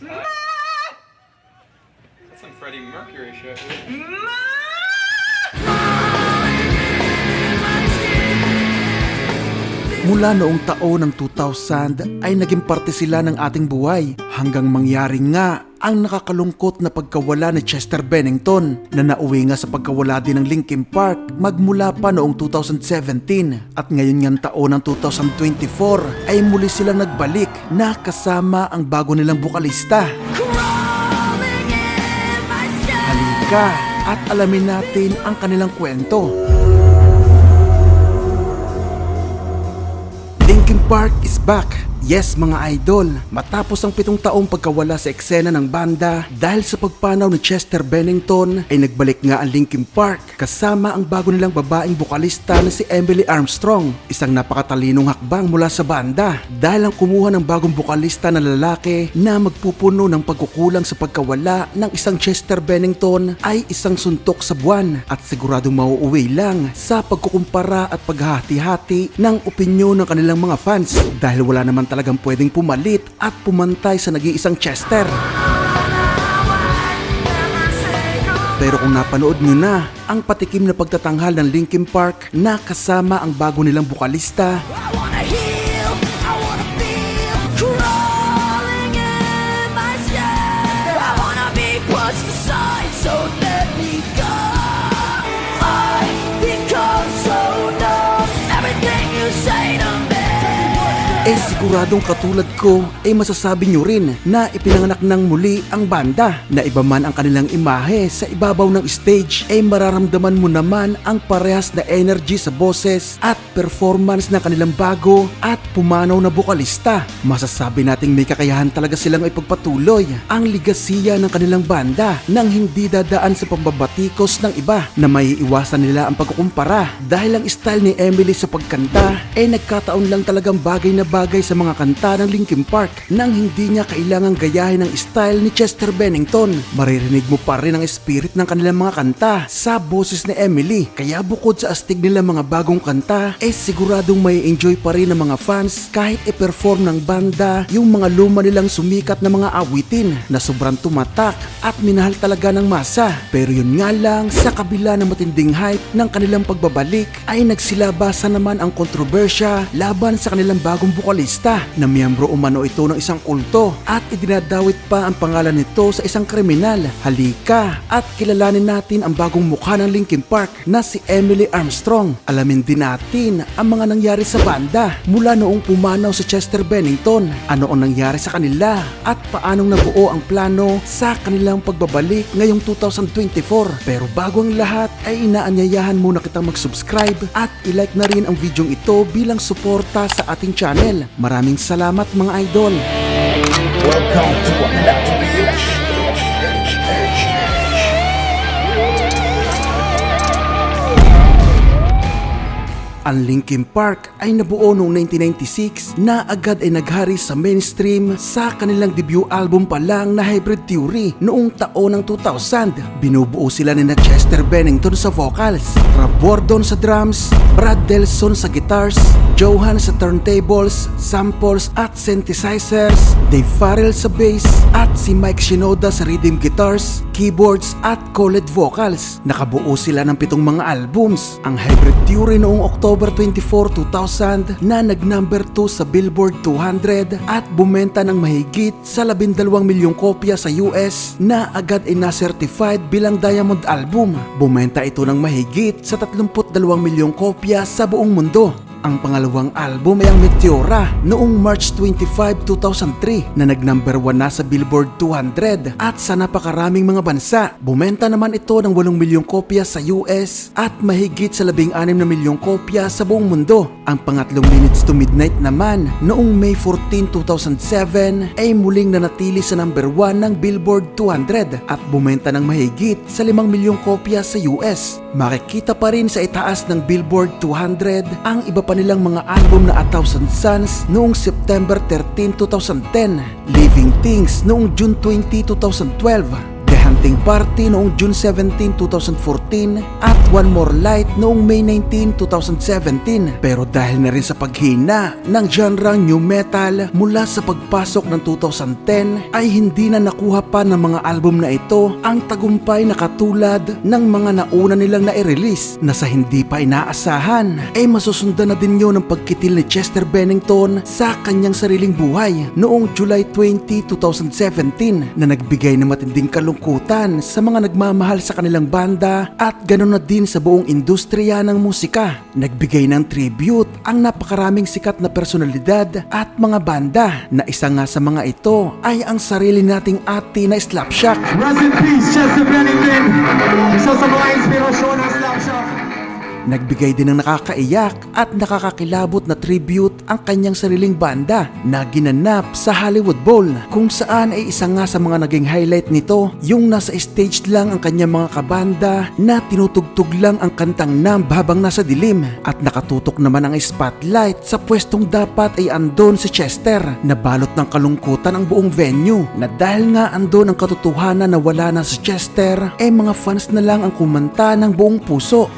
That's some Freddie Mercury shit. Mula noong taon ng 2000 ay naging parte sila ng ating buhay hanggang mangyari nga ang nakakalungkot na pagkawala ni Chester Bennington na nauwi nga sa pagkawala din ng Linkin Park magmula pa noong 2017 at ngayon nga taon ng 2024 ay muli silang nagbalik na kasama ang bago nilang bukalista. Halika at alamin natin ang kanilang kwento. Linkin Park is back. Yes mga idol, matapos ang pitong taong pagkawala sa eksena ng banda dahil sa pagpanaw ni Chester Bennington ay nagbalik nga ang Linkin Park kasama ang bago nilang babaeng bukalista na si Emily Armstrong, isang napakatalinong hakbang mula sa banda. Dahil ang kumuha ng bagong bukalista na lalaki na magpupuno ng pagkukulang sa pagkawala ng isang Chester Bennington ay isang suntok sa buwan at siguradong mauuwi lang sa pagkukumpara at paghahati-hati ng opinyon ng kanilang mga fans. Dahil wala naman talagang pwedeng pumalit at pumantay sa nag-iisang Chester. Pero kung napanood nyo na ang patikim na pagtatanghal ng Linkin Park na kasama ang bago nilang bukalista, siguradong katulad ko ay masasabi nyo rin na ipinanganak ng muli ang banda na iba man ang kanilang imahe sa ibabaw ng stage ay mararamdaman mo naman ang parehas na energy sa boses at performance ng kanilang bago at pumanaw na bukalista. Masasabi nating may kakayahan talaga silang ipagpatuloy ang ligasiya ng kanilang banda nang hindi dadaan sa pambabatikos ng iba na may iwasan nila ang pagkukumpara dahil ang style ni Emily sa pagkanta ay nagkataon lang talagang bagay na bagay mga kanta ng Linkin Park nang hindi niya kailangang gayahin ang style ni Chester Bennington. Maririnig mo pa rin ang spirit ng kanilang mga kanta sa boses ni Emily. Kaya bukod sa astig nila mga bagong kanta, eh siguradong may enjoy pa rin ng mga fans kahit i-perform ng banda yung mga luma nilang sumikat na mga awitin na sobrang tumatak at minahal talaga ng masa. Pero yun nga lang, sa kabila ng matinding hype ng kanilang pagbabalik ay nagsilabasa naman ang kontrobersya laban sa kanilang bagong bukalista na miyembro umano ito ng isang kulto at idinadawit pa ang pangalan nito sa isang kriminal. Halika at kilalanin natin ang bagong mukha ng Linkin Park na si Emily Armstrong. Alamin din natin ang mga nangyari sa banda mula noong pumanaw si Chester Bennington, ano ang nangyari sa kanila at paanong nabuo ang plano sa kanilang pagbabalik ngayong 2024. Pero bago ang lahat ay inaanyayahan muna kitang mag-subscribe at i-like na rin ang videong ito bilang suporta sa ating channel. Maraming salamat mga idol! Welcome to another village. Ang Linkin Park ay nabuo noong 1996 na agad ay naghari sa mainstream sa kanilang debut album pa lang na Hybrid Theory noong taon ng 2000. Binubuo sila ni Chester Bennington sa vocals, Rob Bordon sa drums, Brad Delson sa guitars, Johan sa turntables, samples at synthesizers, Dave Farrell sa bass at si Mike Shinoda sa rhythm guitars, keyboards at co-lead vocals. Nakabuo sila ng pitong mga albums. Ang Hybrid Theory noong October 24, 2000 na nag-number 2 sa Billboard 200 at bumenta ng mahigit sa 12 milyong kopya sa US na agad ay na-certified bilang Diamond Album. Bumenta ito ng mahigit sa 32 milyong kopya sa buong mundo. Ang pangalawang album ay ang Meteora noong March 25, 2003 na nag-number 1 na sa Billboard 200 at sa napakaraming mga bansa. Bumenta naman ito ng 8 milyong kopya sa US at mahigit sa 16 na milyong kopya sa buong mundo. Ang pangatlong Minutes to Midnight naman noong May 14, 2007 ay muling nanatili sa number 1 ng Billboard 200 at bumenta ng mahigit sa 5 milyong kopya sa US. Makikita pa rin sa itaas ng Billboard 200 ang iba pa nilang mga album na A Thousand Suns noong September 13, 2010, Living Things noong June 20, 2012, The Party noong June 17, 2014 at One More Light noong May 19, 2017. Pero dahil na rin sa paghina ng genre new metal mula sa pagpasok ng 2010 ay hindi na nakuha pa ng mga album na ito ang tagumpay na katulad ng mga nauna nilang na-release na sa hindi pa inaasahan ay masusundan na din yun ng pagkitil ni Chester Bennington sa kanyang sariling buhay noong July 20, 2017 na nagbigay ng matinding kalungkutan sa mga nagmamahal sa kanilang banda at ganoon na din sa buong industriya ng musika. Nagbigay ng tribute ang napakaraming sikat na personalidad at mga banda na isa nga sa mga ito ay ang sarili nating ate na Slapshot. Rest in peace, Chester Bennington. Isa sa mga inspirasyon ng Slapshot. Nagbigay din ng nakakaiyak at nakakakilabot na tribute ang kanyang sariling banda na ginanap sa Hollywood Bowl kung saan ay isa nga sa mga naging highlight nito yung nasa stage lang ang kanyang mga kabanda na tinutugtog lang ang kantang Numb habang nasa dilim. At nakatutok naman ang spotlight sa pwestong dapat ay andon si Chester. Na balot ng kalungkutan ang buong venue na dahil nga andon ang katotohanan na wala na si Chester eh mga fans na lang ang kumanta ng buong puso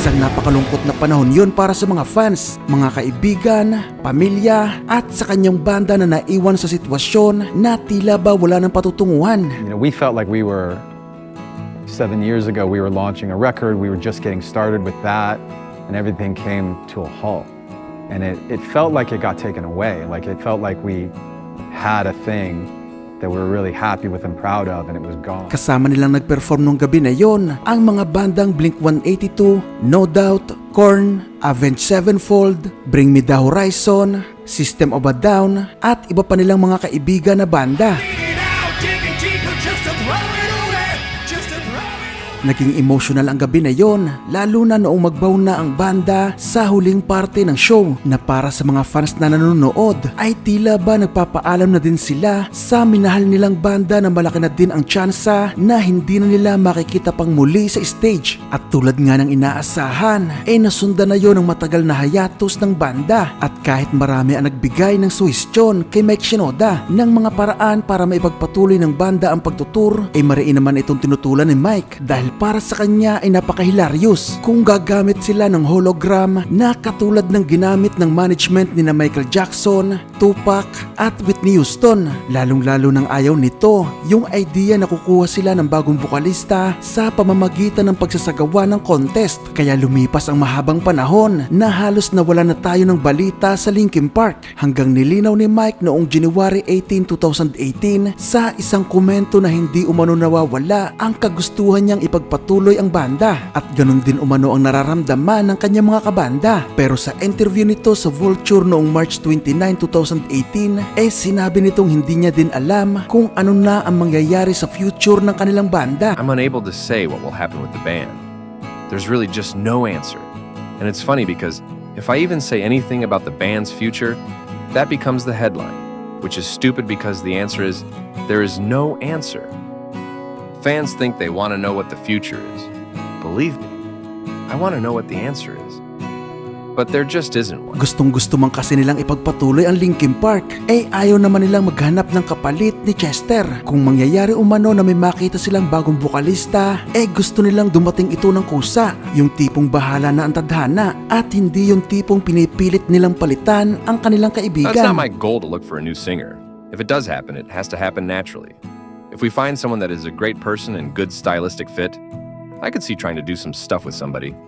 Isang napakalungkot na panahon yun para sa mga fans, mga kaibigan, pamilya at sa kanyang banda na naiwan sa sitwasyon na tila ba wala ng patutunguhan. You know, we felt like we were seven years ago, we were launching a record, we were just getting started with that, and everything came to a halt. And it, it felt like it got taken away. Like it felt like we had a thing that we were really happy with and proud of, and it was gone. Kasama nilang nag-perform nung gabi na yon ang mga bandang Blink-182, No Doubt, Korn, Avenged Sevenfold, Bring Me The Horizon, System of a Down at iba pa nilang mga kaibigan na banda. Naging emotional ang gabi na yon, lalo na noong magbaw na ang banda sa huling parte ng show na para sa mga fans na nanonood ay tila ba nagpapaalam na din sila sa minahal nilang banda na malaki na din ang tsansa na hindi na nila makikita pang muli sa stage. At tulad nga ng inaasahan, ay nasundan na yon ng matagal na hiatus ng banda at kahit marami ang nagbigay ng suhestyon kay Mike Shinoda ng mga paraan para maipagpatuloy ng banda ang pagtutur ay mariin naman itong tinutulan ni Mike dahil para sa kanya ay napakahilaryos kung gagamit sila ng hologram na katulad ng ginamit ng management ni na Michael Jackson, Tupac at Whitney Houston. Lalong-lalo nang ayaw nito yung idea na kukuha sila ng bagong bukalista sa pamamagitan ng pagsasagawa ng contest kaya lumipas ang mahabang panahon na halos nawala na tayo ng balita sa Linkin Park hanggang nilinaw ni Mike noong January 18, 2018 sa isang komento na hindi umano nawawala ang kagustuhan niyang ipagpatuloy ang banda at ganun din umano ang nararamdaman ng kanyang mga kabanda. Pero sa interview nito sa Vulture noong March 29, 2018 eh sinabi nitong hindi niya din alam kung ano na ang mangyayari sa future ng kanilang banda. I'm unable to say what will happen with the band. There's really just no answer. And it's funny because if I even say anything about the band's future, that becomes the headline, which is stupid because the answer is there is no answer. Fans think they want to know what the future is. Believe me, I want to know what the answer is. But there just isn't one. Gustong gusto man kasi nilang ipagpatuloy ang Linkin Park, eh ayaw naman nilang maghanap ng kapalit ni Chester. Kung mangyayari umano na may makita silang bagong bukalista, eh gusto nilang dumating ito ng kusa. Yung tipong bahala na ang tadhana at hindi yung tipong pinipilit nilang palitan ang kanilang kaibigan. That's not my goal to look for a new singer. If it does happen, it has to happen naturally. If we find someone that is a great person and good stylistic fit, I could see trying to do some stuff with somebody.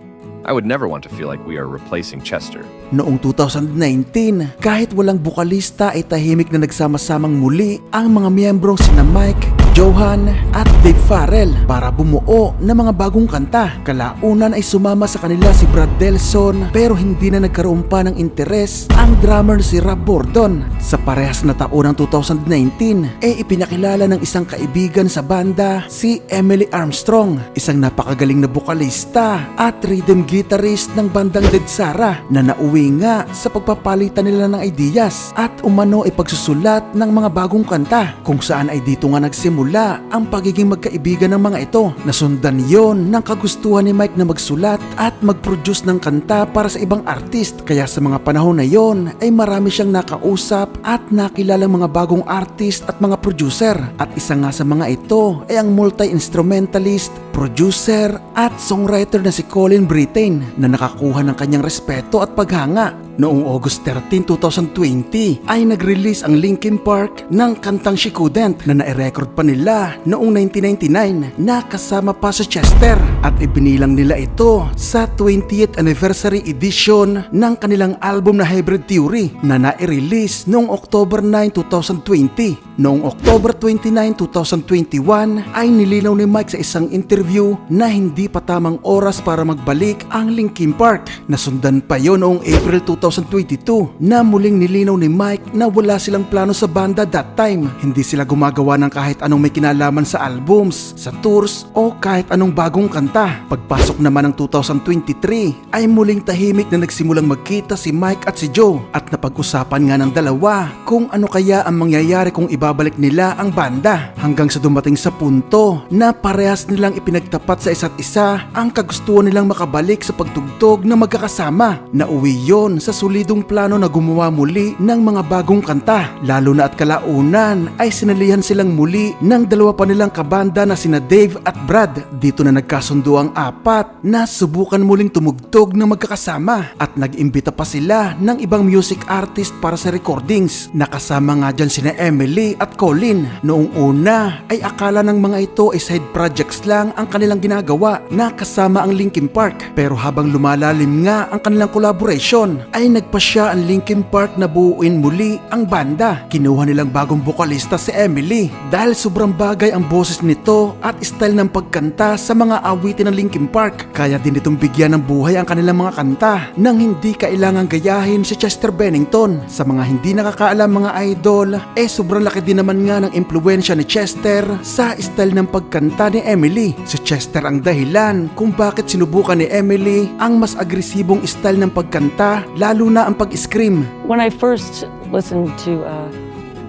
I would never want to feel like we are replacing Chester. Noong 2019, kahit walang bukalista ay tahimik na nagsama-samang muli ang mga miyembrong sina Mike, Johan at Dave Farrell para bumuo ng mga bagong kanta. Kalaunan ay sumama sa kanila si Brad Delson pero hindi na nagkaroon pa ng interes ang drummer si Rob Bordon. Sa parehas na taon ng 2019, eh ipinakilala ng isang kaibigan sa banda si Emily Armstrong, isang napakagaling na bukalista at rhythm guitarist ng bandang Dead Sara na nauwi nga sa pagpapalitan nila ng ideas at umano ay pagsusulat ng mga bagong kanta kung saan ay dito nga nagsimula nagsimula ang pagiging magkaibigan ng mga ito. Nasundan yon ng kagustuhan ni Mike na magsulat at mag-produce ng kanta para sa ibang artist. Kaya sa mga panahon na yon ay marami siyang nakausap at nakilalang mga bagong artist at mga producer. At isa nga sa mga ito ay ang multi-instrumentalist, producer at songwriter na si Colin Brittain na nakakuha ng kanyang respeto at paghanga. Noong August 13, 2020 ay nag-release ang Linkin Park ng kantang She Couldn't na nai-record pa nila noong 1999 na kasama pa sa Chester at ibinilang nila ito sa 20th anniversary edition ng kanilang album na Hybrid Theory na nai-release noong October 9, 2020. Noong October 29, 2021 ay nilinaw ni Mike sa isang interview na hindi pa tamang oras para magbalik ang Linkin Park. Nasundan pa yon noong April 2022 na muling nilinaw ni Mike na wala silang plano sa banda that time. Hindi sila gumagawa ng kahit anong may kinalaman sa albums, sa tours o kahit anong bagong kanta. Pagpasok naman ng 2023 ay muling tahimik na nagsimulang magkita si Mike at si Joe at napag-usapan nga ng dalawa kung ano kaya ang mangyayari kung ibabalik nila ang banda hanggang sa dumating sa punto na parehas nilang ipinagtapat sa isa't isa ang kagustuhan nilang makabalik sa pagtugtog na magkakasama. Nauwi yon sa solidong plano na gumawa muli ng mga bagong kanta. Lalo na at kalaunan ay sinalihan silang muli ng dalawa pa nilang kabanda na sina Dave at Brad. Dito na nagkasundo ang apat na subukan muling tumugtog na magkakasama at nag-imbita pa sila ng ibang music artist para sa recordings. Nakasama nga dyan sina Emily at Colin. Noong una ay akala ng mga ito ay side projects lang ang kanilang ginagawa na kasama ang Linkin Park. Pero habang lumalalim nga ang kanilang collaboration ay nagpasya ang Linkin Park na buuin muli ang banda. Kinuha nilang bagong vokalista si Emily dahil sobrang bagay ang boses nito at style ng pagkanta sa mga awitin ng Linkin Park. Kaya din itong bigyan ng buhay ang kanilang mga kanta nang hindi kailangang gayahin si Chester Bennington. Sa mga hindi nakakaalam mga idol, eh sobrang laki din naman nga ng impluensya ni Chester sa style ng pagkanta ni Emily. Si Chester ang dahilan kung bakit sinubukan ni Emily ang mas agresibong style ng pagkanta lalo na ang pag-scream. When I first listened to uh,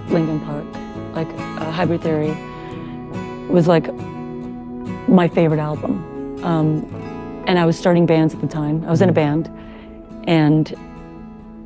Linkin Park, like uh, Hybrid Theory, was like my favorite album. Um, and I was starting bands at the time. I was in a band, and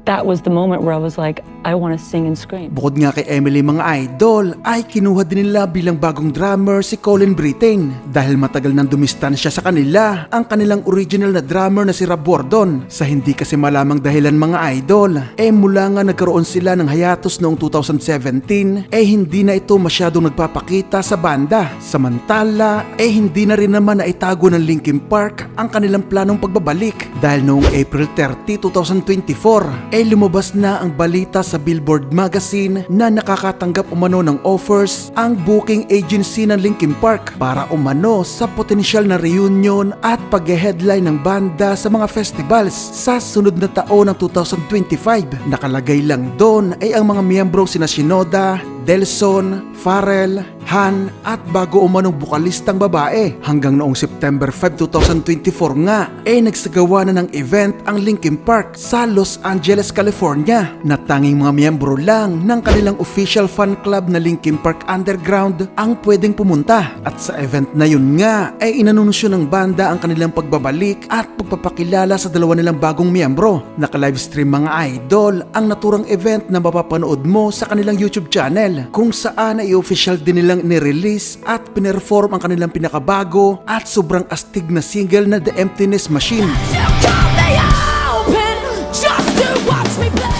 that was the moment where I was like, I want to sing and scream. Bukod nga kay Emily mga idol, ay kinuha din nila bilang bagong drummer si Colin Brittain dahil matagal nang dumistansya sa kanila ang kanilang original na drummer na si Rob Bordon. Sa hindi kasi malamang dahilan mga idol, eh mula nga nagkaroon sila ng hiatus noong 2017, eh hindi na ito masyadong nagpapakita sa banda. Samantala, eh hindi na rin naman naitago ng Linkin Park ang kanilang planong pagbabalik dahil noong April 30, 2024, eh lumabas na ang balita sa Billboard magazine na nakakatanggap umano ng offers ang booking agency ng Linkin Park para umano sa potensyal na reunion at pag-headline ng banda sa mga festivals sa sunod na taon ng 2025. Nakalagay lang doon ay ang mga miyembrong sina Shinoda, Delson, Farrell, Han at bago umanong bukalistang babae. Hanggang noong September 5, 2024 nga, eh nagsagawa na ng event ang Linkin Park sa Los Angeles, California na tanging mga miyembro lang ng kanilang official fan club na Linkin Park Underground ang pwedeng pumunta. At sa event na yun nga, ay inanunsyo ng banda ang kanilang pagbabalik at pagpapakilala sa dalawa nilang bagong miyembro. Naka-livestream mga idol ang naturang event na mapapanood mo sa kanilang YouTube channel kung saan ay official din nilang nirelease at pinerform ang kanilang pinakabago at sobrang astig na single na The Emptiness Machine. Open just to watch me play.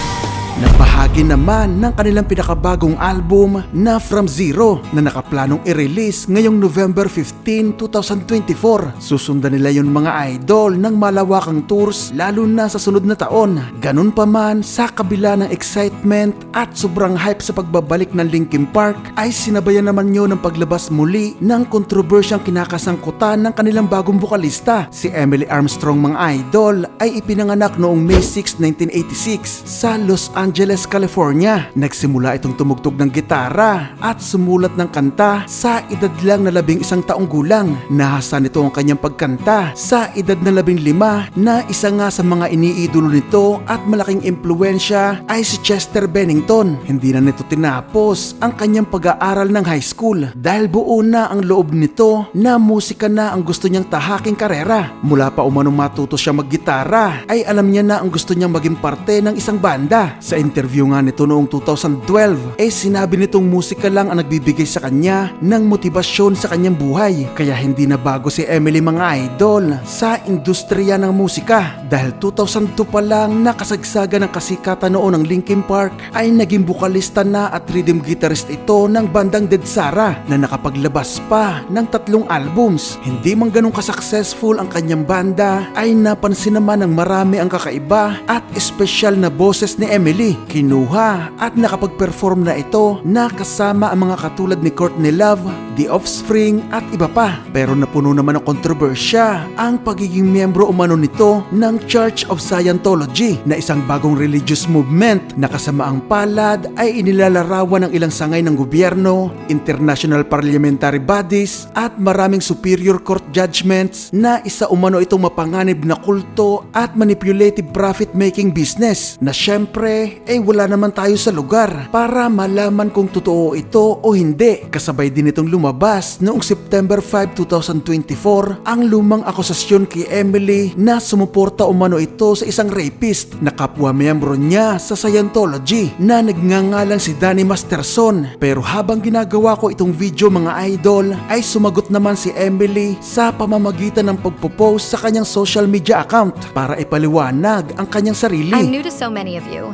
Nabahagi naman ng kanilang pinakabagong album na From Zero na nakaplanong i-release ngayong November 15, 2024. Susundan nila yung mga idol ng malawakang tours lalo na sa sunod na taon. Ganun pa man, sa kabila ng excitement at sobrang hype sa pagbabalik ng Linkin Park ay sinabayan naman nyo ng paglabas muli ng kontrobersyang kinakasangkutan ng kanilang bagong vokalista. Si Emily Armstrong mga idol ay ipinanganak noong May 6, 1986 sa Los Angeles, California California. Nagsimula itong tumugtog ng gitara at sumulat ng kanta sa edad lang na labing isang taong gulang. Nahasa nito ang kanyang pagkanta sa edad na labing lima na isa nga sa mga iniidolo nito at malaking impluensya ay si Chester Bennington. Hindi na nito tinapos ang kanyang pag-aaral ng high school dahil buo na ang loob nito na musika na ang gusto niyang tahaking karera. Mula pa umanong matuto siya maggitara ay alam niya na ang gusto niyang maging parte ng isang banda. Sa interview nga nito noong 2012 eh sinabi nitong musika lang ang nagbibigay sa kanya ng motibasyon sa kanyang buhay. Kaya hindi na bago si Emily mga idol sa industriya ng musika dahil 2002 pa lang nakasagsaga ng kasikatan noon ng Linkin Park ay naging bukalista na at rhythm guitarist ito ng bandang Dead Sara na nakapaglabas pa ng tatlong albums. Hindi man ganun ka-successful ang kanyang banda ay napansin naman ng marami ang kakaiba at espesyal na boses ni Emily. Kinuha at nakapag-perform na ito na kasama ang mga katulad ni Courtney Love, The Offspring at iba pa. Pero napuno naman ng kontrobersya ang pagiging miyembro umano nito ng Church of Scientology na isang bagong religious movement na kasama ang palad ay inilalarawan ng ilang sangay ng gobyerno, international parliamentary bodies at maraming superior court judgments na isa umano itong mapanganib na kulto at manipulative profit-making business na syempre ay wala naman tayo sa lugar para malaman kung totoo ito o hindi. Kasabay din itong lumabas noong September 5, 2024 ang lumang akusasyon kay Emily na sumuporta umano ito sa isang rapist na kapwa miyembro niya sa Scientology na nagngangalang si Danny Masterson. Pero habang ginagawa ko itong video mga idol ay sumagot naman si Emily sa pamamagitan ng pagpo-post sa kanyang social media account para ipaliwanag ang kanyang sarili. I'm new to so many of you,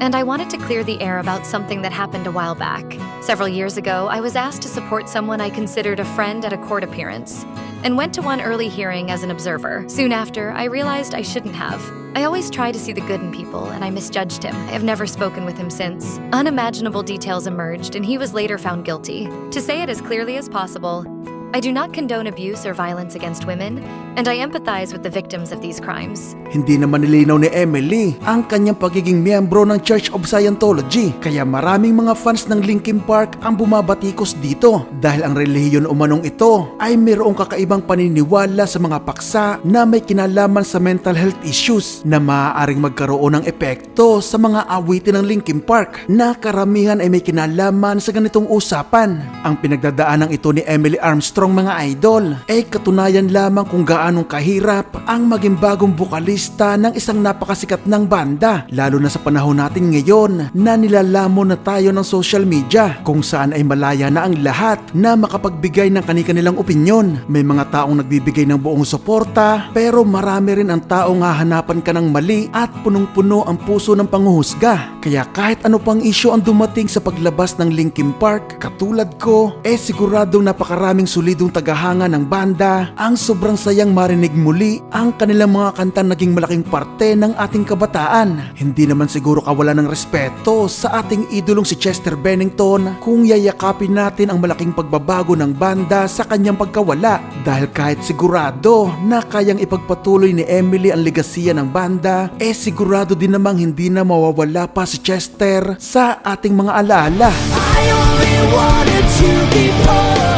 and I wanted to clear the air about something that happened a while back. Several years ago, I was asked to support someone I considered a friend at a court appearance, and went to one early hearing as an observer. Soon after, I realized I shouldn't have. I always try to see the good in people, and I misjudged him. I have never spoken with him since. Unimaginable details emerged, and he was later found guilty. To say it as clearly as possible, I do not condone abuse or violence against women, and I empathize with the victims of these crimes. Hindi naman nilinaw ni Emily ang kanyang pagiging miyembro ng Church of Scientology kaya maraming mga fans ng Linkin Park ang bumabatikos dito dahil ang relihiyon umanong ito ay mayroong kakaibang paniniwala sa mga paksa na may kinalaman sa mental health issues na maaaring magkaroon ng epekto sa mga awitin ng Linkin Park na karamihan ay may kinalaman sa ganitong usapan. Ang pinagdadaanan ito ni Emily Armstrong mga idol ay katunayan lamang kung gaanong kahirap ang maging bagong bukalista ng isang napakasikat ng banda lalo na sa panahon natin ngayon na nilalamon na tayo ng social media kung saan ay malaya na ang lahat na makapagbigay ng kani-kanilang opinyon. May mga taong nagbibigay ng buong suporta pero marami rin ang taong hahanapan ka ng mali at punong-puno ang puso ng panguhusga. Kaya kahit ano pang isyo ang dumating sa paglabas ng Linkin Park, katulad ko, eh siguradong napakaraming solidong tagahanga ng banda ang sobrang sayang marinig muli ang kanilang mga kanta naging malaking parte ng ating kabataan. Hindi naman siguro kawala ng respeto sa ating idolong si Chester Bennington kung yayakapin natin ang malaking pagbabago ng banda sa kanyang pagkawala dahil kahit sigurado na kayang ipagpatuloy ni Emily ang legasiya ng banda, eh sigurado din namang hindi na mawawala pa si Chester sa ating mga alaala. I only wanted to be part